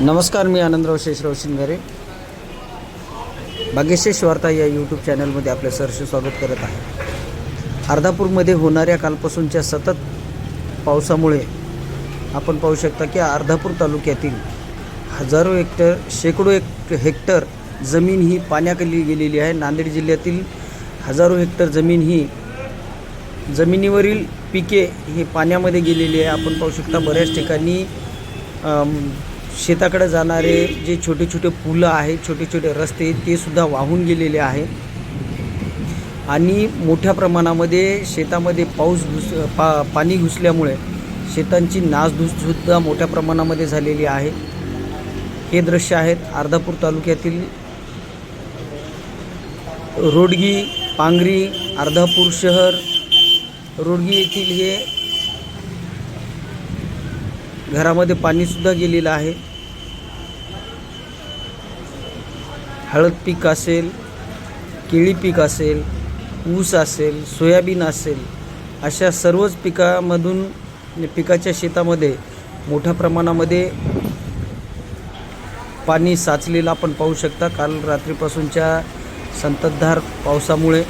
नमस्कार मी आनंदराव शेषराव शिंगारे. भाग्यशेष वार्ता या यूट्यूब चॅनलमध्ये आपले सरसे स्वागत करत आहे. अर्धापूरमध्ये होणाऱ्या कालपासूनच्या सतत पावसामुळे आपण पाहू शकता की अर्धापूर तालुक्यातील हजारो हेक्टर शेकडो एक हेक्टर जमीन ही पाण्याखाली गेलेली आहे. नांदेड जिल्ह्यातील हजारो हेक्टर जमीन ही जमिनीवरील पिके ही पाण्यामध्ये गेलेली आहे. आपण पाहू शकता बऱ्याच ठिकाणी शेताकडे जाणारे जे छोटे छोटे पुलं आहेत छोटे छोटे रस्ते ते सुद्धा वाहून गेलेले आहे. आणि मोठ्या प्रमाणामध्ये शेतामध्ये पाऊस घुस पा पाणी घुसल्यामुळे शेतांची नासधूससुद्धा मोठ्या प्रमाणामध्ये झालेली आहे. हे दृश्य आहेत अर्धापूर तालुक्यातील रोडगी पांगरी अर्धापूर शहर. रोडगी येथील हे घरामध्ये पाणीसुद्धा गेलेलं आहे. हळद पीक असेल केळी पीक असेल ऊस असेल सोयाबीन असेल अशा सर्वच पिकामधून पिकाच्या शेतामध्ये मोठ्या प्रमाणामध्ये पाणी साचलेलं आपण पाहू शकता. काल रात्रीपासूनच्या संततधार पावसामुळे